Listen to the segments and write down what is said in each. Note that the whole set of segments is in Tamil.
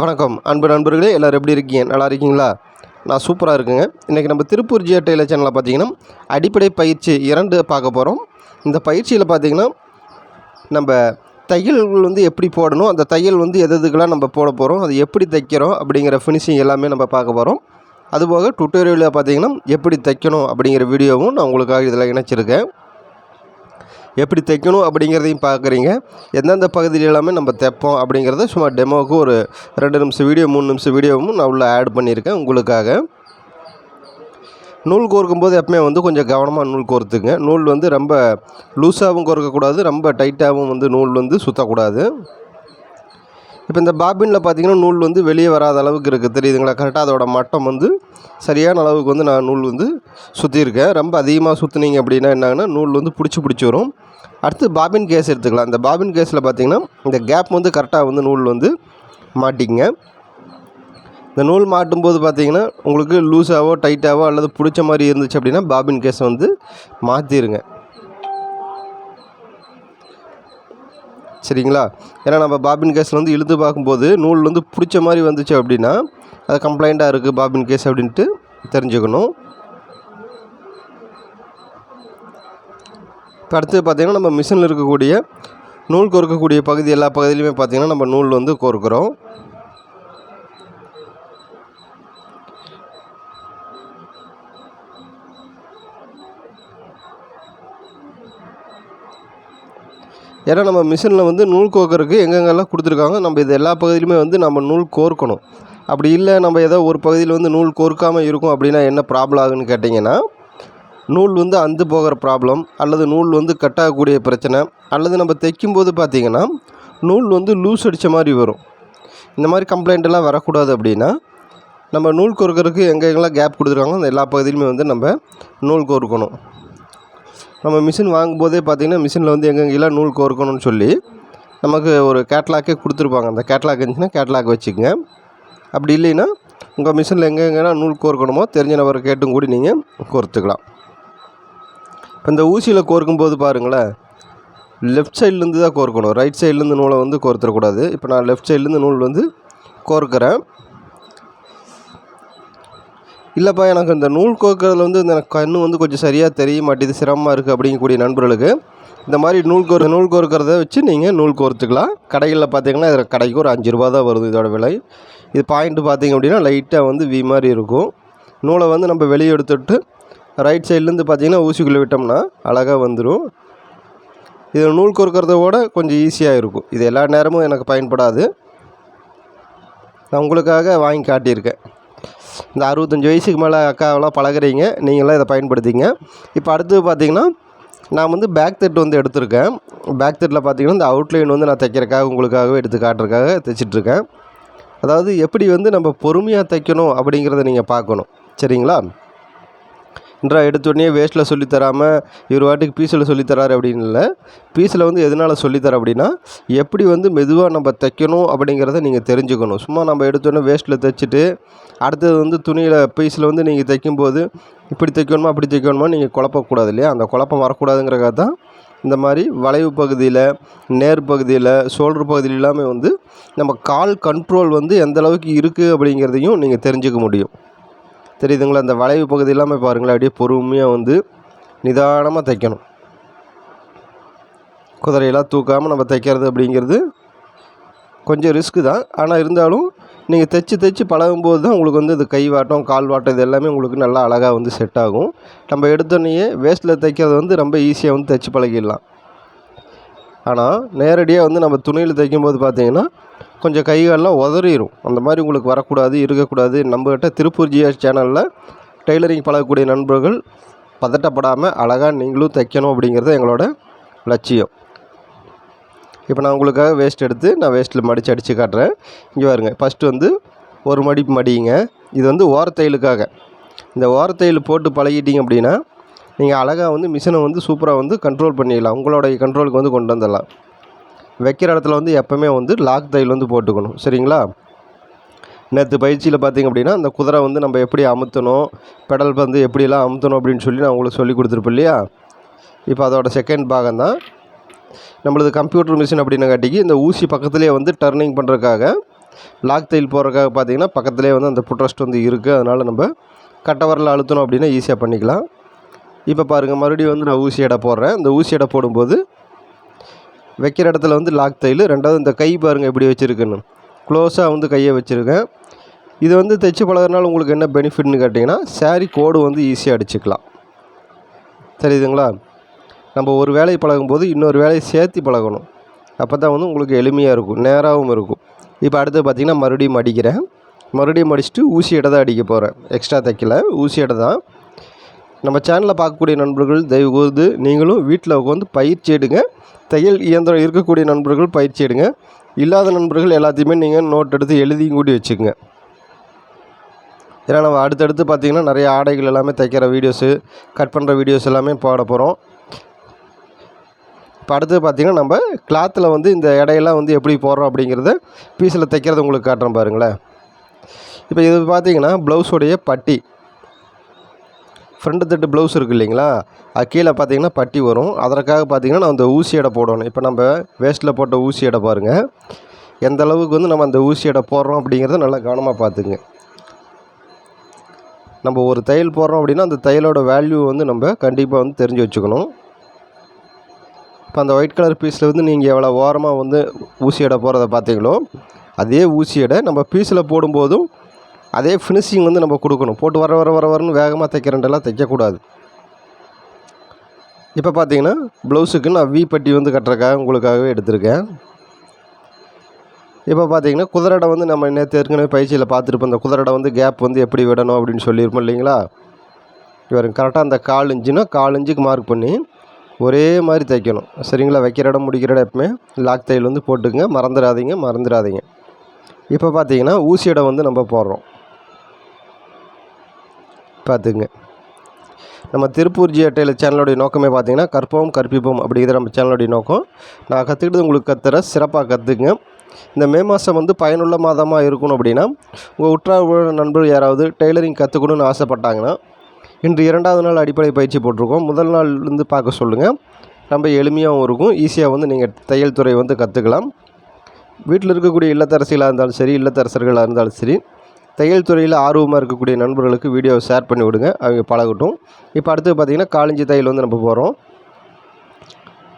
வணக்கம். அன்பு நண்பர்களே எல்லோரும் எப்படி இருக்கீங்க? நல்லா இருக்கீங்களா? நான் சூப்பராக இருக்குங்க. இன்றைக்கி நம்ம திருப்பூர் ஜியா டெய்லர் சேனலில் பார்த்தீங்கன்னா அடிப்படை பயிற்சி இரண்டு பார்க்க போகிறோம் இந்த பயிற்சியில் பார்த்தீங்கன்னா நம்ம தையல்கள் வந்து எப்படி போடணும் அந்த தையல் வந்து எது எதுக்கெல்லாம் நம்ம போட போகிறோம் அது எப்படி தைக்கிறோம் அப்படிங்கிற ஃபினிஷிங் எல்லாமே நம்ம பார்க்க போகிறோம் அதுபோக டுட்டோரியலில் பார்த்திங்கன்னா எப்படி தைக்கணும் அப்படிங்கிற வீடியோவும் நான் உங்களுக்காக இதில் இணைச்சிருக்கேன். எப்படி தைக்கணும் அப்படிங்கிறதையும் பார்க்குறீங்க. எந்தெந்த பகுதியில் எல்லாமே நம்ம தைப்போம் அப்படிங்கிறத சும்மா டெமோவுக்கு ஒரு ரெண்டு நிமிஷம் வீடியோ மூணு நிமிஷம் வீடியோவும் நான் உள்ளே ஆட் பண்ணியிருக்கேன் உங்களுக்காக. நூல் கோர்க்கும்போது எப்பவுமே வந்து கொஞ்சம் கவனமாக நூல் கோர்த்துங்க. நூல் வந்து ரொம்ப லூஸாகவும் கோர்க்கக்கூடாது ரொம்ப டைட்டாகவும் வந்து நூல் வந்து சுற்றக்கூடாது இப்போ இந்த பாபினில் பார்த்தீங்கன்னா நூல் வந்து வெளியே வராத அளவுக்கு இருக்குது தெரியுதுங்களா? கரெக்டாக அதோட மட்டம் வந்து சரியான அளவுக்கு வந்து நான் நூல் வந்து சுற்றியிருக்கேன் ரொம்ப அதிகமாக சுற்றுனீங்க அப்படின்னா என்னாங்கன்னா நூல் வந்து பிடிச்சி பிடிச்சி வரும். அடுத்து பாபின் கேஸ் எடுத்துக்கலாம். இந்த பாபின் கேஸில் பார்த்தீங்கன்னா இந்த கேப் வந்து கரெக்டாக வந்து நூல் வந்து மாட்டிங்க இந்த நூல் மாட்டும்போது பார்த்தீங்கன்னா உங்களுக்கு லூஸாவோ டைட்டாவோ அல்லது பிடிச்ச மாதிரி இருந்துச்சு அப்படின்னா பாபின் கேஸை வந்து மாற்றிடுங்க சரிங்களா? ஏன்னா நம்ம பாபின் கேஸில் வந்து இழுத்து பார்க்கும்போது நூல் வந்து பிடிச்ச மாதிரி வந்துச்சு அப்படின்னா அது கம்ப்ளைண்ட்டாக இருக்குது பாபின் கேஸ் அப்படின்ட்டு தெரிஞ்சுக்கணும். இப்போ அடுத்து பார்த்திங்கன்னா நம்ம மிஷினில் இருக்கக்கூடிய நூல் கோர்க்கக்கூடிய பகுதி எல்லா பகுதியிலுமே பார்த்திங்கன்னா நம்ம நூல் வந்து கோர்க்குறோம். ஏன்னா நம்ம மிஷினில் வந்து நூல் கோர்க்கறதுக்கு எங்கெங்கெல்லாம் கொடுத்துருக்காங்க நம்ம இது எல்லா பகுதியிலுமே வந்து நம்ம நூல் கோர்க்கணும். அப்படி இல்லை நம்ம ஏதோ ஒரு பகுதியில் வந்து நூல் கோர்க்காமல் இருக்கும் அப்படின்னா என்ன ப்ராப்ளம் ஆகுன்னு கேட்டிங்கன்னா நூல் வந்து அந்து போகிற ப்ராப்ளம் அல்லது நூல் வந்து கட் ஆகக்கூடிய பிரச்சனை அல்லது நம்ம தைக்கும்போது பார்த்திங்கன்னா நூல் வந்து லூஸ் அடித்த மாதிரி வரும். இந்த மாதிரி கம்ப்ளைண்ட் எல்லாம் வரக்கூடாது அப்படின்னா நம்ம நூல் கோர்க்கறதுக்கு எங்கெங்கெல்லாம் கேப் கொடுத்துருக்காங்களோ அந்த எல்லா பகுதியிலுமே வந்து நம்ம நூல் கோர்க்கணும். நம்ம மிஷின் வாங்கும்போதே பார்த்திங்கன்னா மிஷினில் வந்து எங்கெங்கெல்லாம் நூல் கோர்க்கணும்னு சொல்லி நமக்கு ஒரு கேட்லாக்கே கொடுத்துருப்பாங்க. அந்த கேட்லாக் இருந்துச்சுன்னா கேட்லாக் வச்சுக்கோங்க. அப்படி இல்லைன்னா உங்கள் மிஷினில் எங்கெங்கெல்லாம் நூல் கோர்க்கணுமோ தெரிஞ்ச நபரை கேட்டும் கூட நீங்கள் கோர்த்துக்கலாம். இப்போ இந்த ஊசியில் கோர்க்கும்போது பாருங்களேன் லெஃப்ட் சைட்லேருந்து தான் கோர்க்கணும். ரைட் சைட்லேருந்து நூலை வந்து கோர்த்துடக்கூடாது இப்போ நான் லெஃப்ட் சைட்லேருந்து நூல் வந்து கோர்க்கிறேன். இல்லைப்பா எனக்கு இந்த நூல் கோர்க்கறதுல வந்து இந்த கண்ணு வந்து கொஞ்சம் சரியாக தெரிய மாட்டேது சிரமமாக இருக்குது அப்படிங்கக்கூடிய நண்பர்களுக்கு. இந்த மாதிரி நூல் கோர் நூல் கோர்க்கிறத வச்சு நீங்கள் நூல் கோர்த்துக்கலாம். கடைகளில் பார்த்தீங்கன்னா இதில் கடைக்கு ஒரு அஞ்சு ரூபா தான் வருது இதோட விலை. இது பாயிண்ட்டு பார்த்தீங்க அப்படின்னா லைட்டாக வந்து வி மாதிரி இருக்கும். நூலை வந்து நம்ம வெளியே எடுத்துட்டு ரைட் சைட்லேருந்து பார்த்தீங்கன்னா ஊசிக்குள்ளே விட்டோம்னா அழகாக வந்துடும் இது நூல் கோர்க்கறத விட கொஞ்சம் ஈஸியாக இருக்கும். இது எல்லா நேரமும் எனக்கு பயன்படாது. நான் உங்களுக்காக வாங்கி காட்டியிருக்கேன். இந்த அறுபத்தஞ்சி வயசுக்கு மேலே அக்காவெல்லாம் பழகுறீங்க நீங்களாம் இதை பயன்படுத்திங்க. இப்போ அடுத்தது பார்த்தீங்கன்னா நான் வந்து பேக் தட்டு வந்து எடுத்திருக்கேன். பேக் தட்டில் பார்த்தீங்கன்னா இந்த அவுட்லைன் வந்து நான் தைக்கிறக்காக உங்களுக்காகவே எடுத்து காட்டுறதுக்காக தைச்சிட்ருக்கேன். அதாவது எப்படி வந்து நம்ம பொறுமையாக தைக்கணும் அப்படிங்கிறத நீங்கள் பார்க்கணும். சரிங்களா? என்றால் எடுத்தோடனே வேஸ்ட்டில் சொல்லித்தராமல் இவர் வாட்டுக்கு பீஸில் சொல்லித்தராரு அப்படின்னு இல்லை. பீஸில் வந்து எதனால் சொல்லித்தர அப்படின்னா எப்படி வந்து மெதுவாக நம்ம தைக்கணும் அப்படிங்கிறத நீங்கள் தெரிஞ்சுக்கணும். சும்மா நம்ம எடுத்தோடனே வேஸ்ட்டில் தைச்சிட்டு அடுத்தது வந்து துணியில் பீஸில் வந்து நீங்கள் தைக்கும்போது இப்படி தைக்கணுமா அப்படி தைக்கணுமா நீங்கள் குழப்பக்கூடாது இல்லையா? அந்த குழப்பம் வரக்கூடாதுங்கிறக்காக தான் இந்த மாதிரி வளைவு பகுதியில் நேர் பகுதியில் ஷோல்டர் பகுதியில் எல்லாமே வந்து நம்ம கால் கண்ட்ரோல் வந்து எந்த அளவுக்கு இருக்குது அப்படிங்கிறதையும் நீங்கள் தெரிஞ்சுக்க முடியும். தெரியுதுங்களா அந்த வளைவு பகுதி இல்லாமல் பாருங்களேன். அப்படியே பொறுமையாக வந்து நிதானமாக தைக்கணும். குதிரையெல்லாம் தூக்காமல் நம்ம தைக்கிறது அப்படிங்கிறது கொஞ்சம் ரிஸ்க்கு தான். ஆனால் இருந்தாலும் நீங்கள் தைச்சி தைச்சி பழகும்போது தான் உங்களுக்கு வந்து இது கை வாட்டம் கால் வாட்டம் இது எல்லாமே உங்களுக்கு நல்லா அழகாக வந்து செட் ஆகும். நம்ம எடுத்தோடனேயே வேஸ்ட்டில் தைக்கிறது வந்து ரொம்ப ஈஸியாக வந்து தைச்சி பழகிடலாம். ஆனால் நேரடியாக வந்து நம்ம துணியில் தைக்கும்போது பார்த்தீங்கன்னா கொஞ்சம் கைகாலெலாம் உதறிடும் அந்த மாதிரி உங்களுக்கு வரக்கூடாது இருக்கக்கூடாது. நம்மக்கிட்ட திருப்பூர் ஜிஎஸ் சேனலில் டெய்லரிங் பழகக்கூடிய நண்பர்கள் பதட்டப்படாமல் அழகாக நீங்களும் தைக்கணும் அப்படிங்கிறது எங்களோட லட்சியம். இப்போ நான் உங்களுக்காக வேஸ்ட் எடுத்து நான் வேஸ்ட்டில் மடித்து அடித்து காட்டுறேன். இங்கே பாருங்க ஃபஸ்ட்டு வந்து ஒரு மடி மடிங்க. இது வந்து ஓரத்தையலுக்காக. இந்த ஓரத்தையில் போட்டு பழகிட்டிங்க அப்படின்னா நீங்கள் அழகாக வந்து மிஷினை வந்து சூப்பராக வந்து கண்ட்ரோல் பண்ணிடலாம். உங்களுடைய கண்ட்ரோலுக்கு வந்து கொண்டு வந்துடலாம். வைக்கிற இடத்துல வந்து எப்போவுமே வந்து லாக் தையல் வந்து போட்டுக்கணும். சரிங்களா? நேற்று பயிற்சியில் பார்த்திங்க அப்படின்னா அந்த குதிரை வந்து நம்ம எப்படி அமுத்தணும் பெடல் வந்து எப்படியெல்லாம் அமுத்தணும் அப்படின்னு சொல்லி நான் உங்களுக்கு சொல்லி கொடுத்துருப்பேன் இல்லையா? இப்போ அதோட செகண்ட் பாகம் தான் நம்மளது கம்ப்யூட்டர் மிஷின் அப்படின்னங்காட்டிக்கு இந்த ஊசி பக்கத்துலேயே வந்து டர்னிங் பண்ணுறதுக்காக லாக் தையல் போடுறதுக்காக பார்த்தீங்கன்னா பக்கத்துலேயே வந்து அந்த புட்ரஸ்ட் வந்து இருக்குது அதனால் நம்ம கட்டவரில் அழுத்தணும் அப்படின்னா ஈஸியாக பண்ணிக்கலாம். இப்போ பாருங்கள் மறுபடியும் வந்து நான் ஊசி எடை போடுறேன். இந்த ஊசி எடை போடும்போது வைக்கிற இடத்துல வந்து லாக் தையல். ரெண்டாவது இந்த கை பாருங்கள் எப்படி வச்சுருக்குன்னு. க்ளோஸாக வந்து கையை வச்சுருக்கேன். இது வந்து தைச்சு பழகுறதுனால உங்களுக்கு என்ன பெனிஃபிட்னு கேட்டிங்கன்னா சாரீ கோடு வந்து ஈஸியாக அடிச்சுக்கலாம். தெரியுதுங்களா? நம்ம ஒரு வேலையை பழகும்போது இன்னொரு வேலையை சேர்த்து பழகணும். அப்போ தான் வந்து உங்களுக்கு எளிமையாக இருக்கும் நேராகவும் இருக்கும். இப்போ அடுத்து பார்த்திங்கன்னா மறுபடியும் அடிக்கிறேன் மறுபடியும் அடிச்சுட்டு ஊசி இடை தான் அடிக்க போகிறேன் எக்ஸ்ட்ரா தைக்கல ஊசி இடை தான். நம்ம சேனலில் பார்க்கக்கூடிய நண்பர்கள் தயவு கூர்ந்து நீங்களும் வீட்டில் உட்காந்து பயிற்சி எடுங்க. தையல் இயந்திரம் இருக்கக்கூடிய நண்பர்கள் பயிற்சி எடுங்க. இல்லாத நண்பர்கள் எல்லாத்தையுமே நீங்கள் நோட் எடுத்து எழுதியும் கூடி வச்சுக்கோங்க. ஏன்னா நம்ம அடுத்தடுத்து பார்த்திங்கன்னா நிறைய ஆடைகள் எல்லாமே தைக்கிற வீடியோஸு கட் பண்ணுற வீடியோஸ் எல்லாமே போட போகிறோம் இப்போ அடுத்து பார்த்திங்கன்னா நம்ம கிளாத்தில் வந்து இந்த இடையெல்லாம் வந்து எப்படி போடுறோம் அப்படிங்கிறத பீஸில் தைக்கிறத உங்களுக்கு காட்டுறேன் பாருங்களேன். இப்போ இது பார்த்தீங்கன்னா ப்ளவுஸோடைய பட்டி. ஃப்ரண்ட் தட்டு ப்ளவுஸ் இருக்குது இல்லைங்களா? அது கீழே பார்த்தீங்கன்னா பட்டி வரும். அதற்காக பார்த்தீங்கன்னா நான் அந்த ஊசி எடை போடணும். இப்போ நம்ம வேஸ்ட்டில் போட்ட ஊசி எடை பாருங்கள் எந்த அளவுக்கு வந்து நம்ம அந்த ஊசி எடை போடுறோம் அப்படிங்கிறத நல்லா கவனமாக பார்த்துங்க. நம்ம ஒரு தையல் போடுறோம் அப்படின்னா அந்த தையலோட வேல்யூ வந்து நம்ம கண்டிப்பாக வந்து தெரிஞ்சு வச்சுக்கணும். இப்போ அந்த ஒயிட் கலர் பீஸில் வந்து நீங்கள் எவ்வளோ ஓரமாக வந்து ஊசி எடை போடுறத பார்த்தீங்களோ அதே ஊசி எடை நம்ம பீஸில் போடும்போதும் அதே ஃபினிஷிங் வந்து நம்ம கொடுக்கணும். போட்டு வர வர வர வரன்னு வேகமாக தைக்கிறண்டெல்லாம் தைக்கக்கூடாது. இப்போ பார்த்தீங்கன்னா ப்ளவுஸுக்கு நான் வி பட்டி வந்து கட்டுறக்காக உங்களுக்காகவே எடுத்திருக்கேன். இப்போ பார்த்தீங்கன்னா குதிரடை வந்து நம்ம நேற்று ஏற்கனவே பயிற்சியில் பார்த்துருப்போம். அந்த குதிரடை வந்து கேப் வந்து எப்படி விடணும் அப்படின்னு சொல்லியிருப்போம் இல்லைங்களா? இவர் கரெக்டாக அந்த கால் இன்ச்சுனா கால் இன்ச்சுக்கு மார்க் பண்ணி ஒரே மாதிரி தைக்கணும். சரிங்களா? வைக்கிற இடம் முடிக்கிற இடம் எப்பவுமே லாக் தையல் வந்து போட்டுங்க மறந்துடாதீங்க மறந்துடாதீங்க. இப்போ பார்த்தீங்கன்னா ஊசி வந்து நம்ம போடுறோம். பார்த்துங்க நம்ம திருப்பூர் ஜி அட்டையில் சேனலுடைய நோக்கமே பார்த்தீங்கன்னா கற்போம் கற்பிப்போம் அப்படிங்கிற நம்ம சேனலுடைய நோக்கம். நான் கற்றுக்கிட்டு உங்களுக்கு கற்றுற சிறப்பாக கற்றுக்குங்க இந்த மே மாதம் வந்து பயனுள்ள மாதமாக இருக்கணும் அப்படின்னா உங்கள் உற்றார் நண்பர் யாராவது டெய்லரிங் கற்றுக்கணும்னு ஆசைப்பட்டாங்கன்னா இன்று இரண்டாவது நாள் அடிப்படை பயிற்சி போட்டிருக்கோம். முதல் நாள் வந்து பார்க்க சொல்லுங்கள் ரொம்ப எளிமையாகவும் இருக்கும். ஈஸியாக வந்து நீங்கள் தையல் துறை வந்து கற்றுக்கலாம் வீட்டில் இருக்கக்கூடிய இல்லத்தரசிகளாக இருந்தாலும் சரி இல்லத்தரசர்களாக இருந்தாலும் சரி தையல் துறையில் ஆர்வமாக இருக்கக்கூடிய நண்பர்களுக்கு வீடியோவை ஷேர் பண்ணி விடுங்க. அவங்க பழகட்டும். இப்போ அடுத்து பார்த்திங்கன்னா காலிஞ்சி தையல் வந்து நம்ம போகிறோம்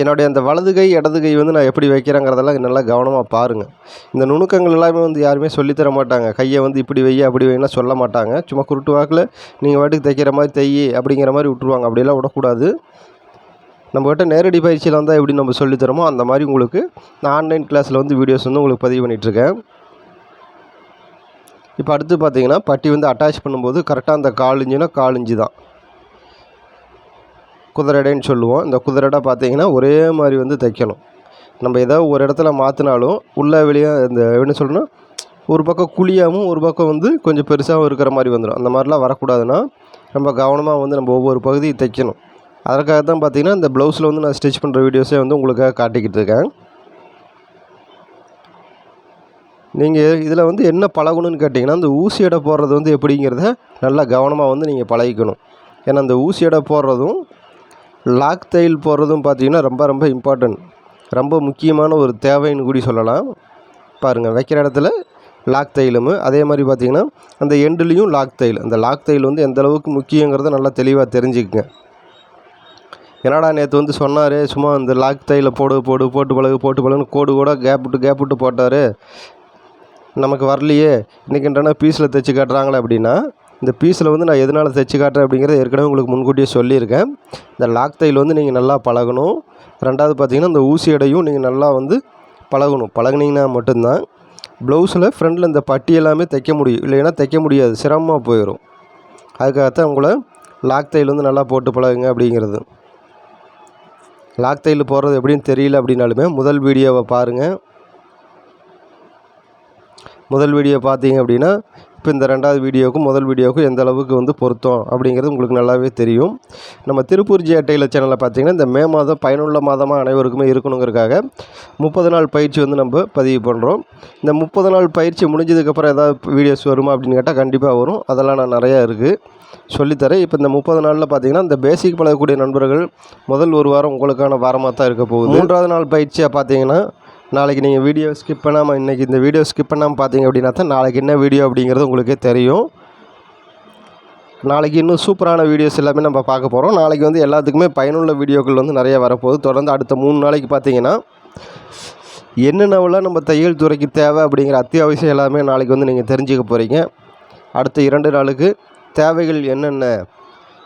என்னுடைய அந்த வலது கை இடது கை வந்து நான் எப்படி வைக்கிறேங்கிறதெல்லாம் நல்லா கவனமாக பாருங்கள் இந்த நுணுக்கங்கள் எல்லாமே வந்து யாருமே சொல்லித்தர மாட்டாங்க. கையை வந்து இப்படி வை அப்படி வைனா சொல்ல மாட்டாங்க. சும்மா குருட்டு வாக்கில் நீங்கள் வாட்டுக்கு தைக்கிற மாதிரி தையி அப்படிங்கிற மாதிரி விட்ருவாங்க அப்படியெல்லாம் விடக்கூடாது. நம்மக்கிட்ட நேரடி பயிற்சியில் வந்தால் எப்படி நம்ம சொல்லித்தரமோ அந்த மாதிரி உங்களுக்கு நான் ஆன்லைன் கிளாஸில் வந்து வீடியோஸ் வந்து உங்களுக்கு பதிவு பண்ணிகிட்ருக்கேன் இப்போ அடுத்து பார்த்தீங்கன்னா பட்டி வந்து அட்டாச் பண்ணும்போது கரெக்டாக அந்த கால் காலிஞ்சு கால் தான். குதிரடைன்னு சொல்லுவோம். இந்த குதிரடை பார்த்தீங்கன்னா ஒரே மாதிரி வந்து தைக்கணும். நம்ம ஏதோ ஒரு இடத்துல மாற்றினாலும் உள்ளே வெளியே இந்த என்ன சொல்லணும் ஒரு பக்கம் குழியாகவும் ஒரு பக்கம் வந்து கொஞ்சம் பெருசாகவும் இருக்கிற மாதிரி வந்துடும் அந்த மாதிரிலாம் வரக்கூடாதுன்னா ரொம்ப கவனமாக வந்து நம்ம ஒவ்வொரு பகுதியும் தைக்கணும். அதற்காக தான் பார்த்திங்கன்னா இந்த ப்ளவுஸில் வந்து நான் ஸ்டிச் பண்ணுற வீடியோஸே வந்து உங்களுக்காக காட்டிக்கிட்டு இருக்கேன். நீங்கள் இதில் வந்து என்ன பழகணும்னு கேட்டிங்கன்னா அந்த ஊசி எடை போடுறது வந்து எப்படிங்கிறத நல்லா கவனமாக வந்து நீங்கள் பழகிக்கணும். ஏன்னா அந்த ஊசி எடை போடுறதும் லாக் தையல் போடுறதும் பார்த்தீங்கன்னா ரொம்ப ரொம்ப இம்பார்ட்டன்ட் ரொம்ப முக்கியமான ஒரு தேவைன்னு கூடி சொல்லலாம். பாருங்கள் வைக்கிற இடத்துல லாக் தையலும். அதே மாதிரி பார்த்தீங்கன்னா அந்த எண்டுலேயும் லாக் தையல். அந்த லாக் தையல் வந்து எந்த அளவுக்கு முக்கியங்கிறத நல்லா தெளிவாக தெரிஞ்சுக்குங்க. என்னடா நேற்று வந்து சொன்னார் சும்மா அந்த லாக் தையில் போடு போடு போட்டு பழகு போட்டு பழகுன்னு கோடு கூட கேப் விட்டு கேப் விட்டு போட்டார். நமக்கு வரலையே இன்றைக்கி பீஸில் தைச்சி காட்டுறாங்களே அப்படின்னா இந்த பீஸில் வந்து நான் எதனால் தைச்சி காட்டுறேன் அப்படிங்கிறத ஏற்கனவே உங்களுக்கு முன்கூட்டியே சொல்லியிருக்கேன். இந்த லாக் தையல் வந்து நீங்கள் நல்லா பழகணும். ரெண்டாவது பார்த்திங்கன்னா இந்த ஊசி எடையும் நீங்கள் நல்லா வந்து பழகணும். பழகுனீங்கன்னா மட்டும்தான். ப்ளவுஸில் ஃப்ரண்டில் இந்த பட்டி எல்லாமே தைக்க முடியும். இல்லைன்னா தைக்க முடியாது. சிரமமாக போயிடும் அதுக்காகத்தான் உங்களை லாக் தையல் வந்து நல்லா போட்டு பழகுங்க அப்படிங்கிறது. லாக் தையல் போடுறது எப்படின்னு தெரியல அப்படின்னாலுமே முதல் வீடியோவை பாருங்கள் முதல் வீடியோ பார்த்தீங்க அப்படின்னா இப்போ இந்த ரெண்டாவது வீடியோவுக்கும் முதல் வீடியோவுக்கும் எந்த அளவுக்கு வந்து பொருத்தம் அப்படிங்கிறது உங்களுக்கு நல்லாவே தெரியும். நம்ம திருப்பூர் ஜி டெய்லர் சேனலில் பார்த்தீங்கன்னா இந்த மே மாதம் பயனுள்ள மாதமாக அனைவருக்குமே இருக்கணுங்கிறதுக்காக முப்பது நாள் பயிற்சி வந்து நம்ம பதிவு பண்ணுறோம் இந்த முப்பது நாள் பயிற்சி முடிஞ்சதுக்கப்புறம் ஏதாவது வீடியோஸ் வருமா அப்படின்னு கேட்டால் கண்டிப்பாக வரும். அதெல்லாம் நான் நிறையா இருக்குது சொல்லித்தரேன். இப்போ இந்த முப்பது நாளில் பார்த்தீங்கன்னா இந்த பேசிக் பழகக்கூடிய நண்பர்கள் முதல் ஒரு வாரம் உங்களுக்கான வாரமாக தான் இருக்க போகுது. மூன்றாவது நாள் பயிற்சியாக பார்த்தீங்கன்னா நாளைக்கு நீங்கள் வீடியோ ஸ்கிப் பண்ணாமல் இன்றைக்கி இந்த வீடியோ ஸ்கிப் பண்ணாமல் பார்த்தீங்க அப்படின்னா தான் நாளைக்கு என்ன வீடியோ அப்படிங்கிறது உங்களுக்கே தெரியும். நாளைக்கு இன்னும் சூப்பரான வீடியோஸ் எல்லாமே நம்ம பார்க்க போகிறோம் நாளைக்கு வந்து எல்லாத்துக்குமே பயனுள்ள வீடியோக்கள் வந்து நிறைய வரப்போகுது. தொடர்ந்து அடுத்த மூணு நாளைக்கு பார்த்தீங்கன்னா என்னென்னவெல்லாம் நம்ம தையல் துறைக்கு தேவை அப்படிங்கிற அத்தியாவசியம் எல்லாமே நாளைக்கு வந்து நீங்கள் தெரிஞ்சுக்க போகிறீங்க அடுத்த இரண்டு நாளுக்கு தேவைகள் என்னென்ன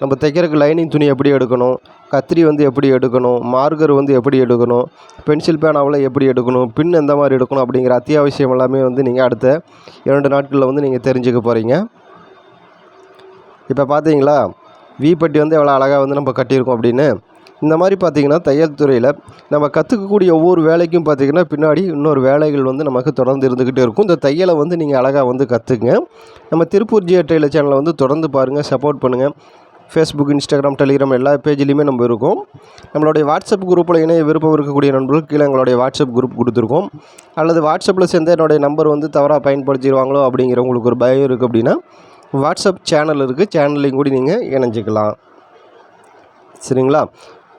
நம்ம தைக்கிறதுக்கு லைனிங் துணி எப்படி எடுக்கணும்? கத்திரி வந்து எப்படி எடுக்கணும்? மார்கர் வந்து எப்படி எடுக்கணும்? பென்சில் பேனாவில் எப்படி எடுக்கணும்? பின் எந்த மாதிரி எடுக்கணும்? அப்படிங்கிற அத்தியாவசியம் எல்லாமே வந்து நீங்கள் அடுத்த இரண்டு நாட்களில் வந்து நீங்கள் தெரிஞ்சுக்க போகிறீங்க இப்போ பார்த்தீங்களா வி பட்டி வந்து எவ்வளோ அழகாக வந்து நம்ம கட்டியிருக்கோம் அப்படின்னு. இந்த மாதிரி பார்த்தீங்கன்னா தையல் துறையில் நம்ம கற்றுக்கக்கூடிய ஒவ்வொரு வேலைக்கும் பார்த்தீங்கன்னா பின்னாடி இன்னொரு வேலைகள் வந்து நமக்கு தொடர்ந்து இருந்துக்கிட்டே இருக்கும். இந்த தையலை வந்து நீங்கள் அழகாக வந்து கற்றுக்குங்க நம்ம திருப்பூர் ஜிஏ டெய்லர் சேனலை வந்து தொடர்ந்து பாருங்கள் சப்போர்ட் பண்ணுங்கள் ஃபேஸ்புக் இன்ஸ்டாகிராம் டெலிகிராம் எல்லா பேஜ்லேயுமே நம்ம இருக்கோம். நம்மளுடைய வாட்ஸ்அப் குரூப்பில் இணைய விருப்பம் இருக்கக்கூடிய நண்பர்கள் கீழே எங்களுடைய வாட்ஸ்அப் குரூப் கொடுத்துருக்கோம். அல்லது வாட்ஸ்அப்பில் சேர்ந்து என்னுடைய நம்பர் வந்து தவறாக பயன்படுத்திடுவாங்களோ அப்படிங்கிற உங்களுக்கு ஒரு பயம் இருக்குது அப்படின்னா வாட்ஸ்அப் சேனல் இருக்குது சேனல்லையும் கூட நீங்கள் இணைஞ்சிக்கலாம். சரிங்களா?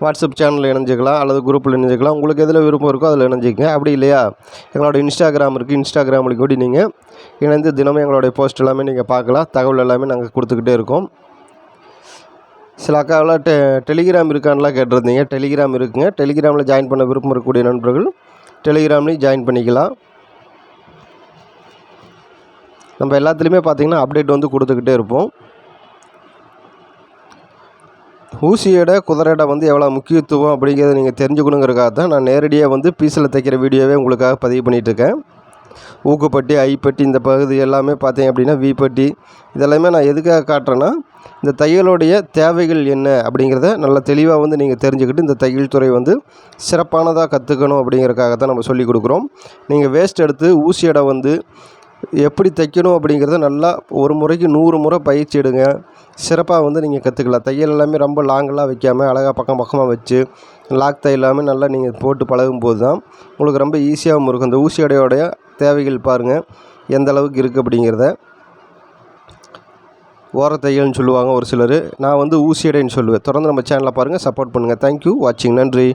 வாட்ஸ்அப் சேனலில் இணைஞ்சிக்கலாம். அல்லது குரூப்பில் இணைஞ்சிக்கலாம். உங்களுக்கு எதில் விருப்பம் இருக்கோ அதில் இணைஞ்சிக்கங்க. அப்படி இல்லையா? எங்களோட இன்ஸ்டாகிராம் இருக்குது இன்ஸ்டாகிராமில் கூட நீங்கள் இணைந்து தினமும் எங்களுடைய போஸ்ட் எல்லாமே நீங்கள் பார்க்கலாம். தகவல் எல்லாமே நாங்கள் கொடுத்துக்கிட்டே இருக்கோம். சில அக்காவெலாம் டெ டெலிகிராம் இருக்கான்லாம் கேட்டிருந்தீங்க. டெலிகிராம் இருக்குங்க. டெலிகிராமில் ஜாயின் பண்ண விருப்பம் இருக்கக்கூடிய நண்பர்கள் டெலிகிராம்லேயும் ஜாயின் பண்ணிக்கலாம். நம்ம எல்லாத்துலேயுமே பார்த்தீங்கன்னா அப்டேட் வந்து கொடுத்துக்கிட்டே இருப்போம். ஊசியோட குதிரையோட வந்து எவ்வளோ முக்கியத்துவம் அப்படிங்கிறத நீங்கள் தெரிஞ்சுக்கணுங்கிறக்காக தான் நான் நேரடியாக வந்து பீஸில் தைக்கிற வீடியோவே உங்களுக்காக பதிவு பண்ணிகிட்ருக்கேன் ஊக்குப்பட்டி ஐப்பட்டி இந்த பகுதி எல்லாமே பார்த்தீங்க அப்படின்னா வீப்பட்டி. இதெல்லாமே நான் எதுக்காக காட்டுறேன்னா இந்த தையலுடைய தேவைகள் என்ன அப்படிங்கிறத நல்லா தெளிவாக வந்து நீங்கள் தெரிஞ்சுக்கிட்டு இந்த தையல் துறை வந்து சிறப்பானதாக கற்றுக்கணும் அப்படிங்கிறக்காக தான் நம்ம சொல்லிக் கொடுக்குறோம். நீங்கள் வேஸ்ட் எடுத்து ஊசி எடை வந்து எப்படி தைக்கணும் அப்படிங்கிறத நல்லா ஒரு முறைக்கு நூறு முறை பயிற்சி எடுங்க. சிறப்பாக வந்து நீங்கள் கற்றுக்கலாம் தையல் எல்லாமே ரொம்ப லாங்கெல்லாம் வைக்காமல் அழகாக பக்கம் பக்கமாக வச்சு லாக் தையல் எல்லாமே நல்லா நீங்கள் போட்டு பழகும்போது தான் உங்களுக்கு ரொம்ப ஈஸியாகவும் இருக்கும். இந்த ஊசி அடையோடைய தேவைகள் பாருங்கள் எந்த அளவுக்கு இருக்குது அப்படிங்கிறத. ஓரத்தையல்னு சொல்லுவாங்க ஒரு சிலர். நான் வந்து ஊசி அடைன்னு சொல்லுவேன். தொடர்ந்து நம்ம சேனலை பாருங்கள் சப்போர்ட் பண்ணுங்கள் தேங்க்யூ வாட்சிங் நன்றி.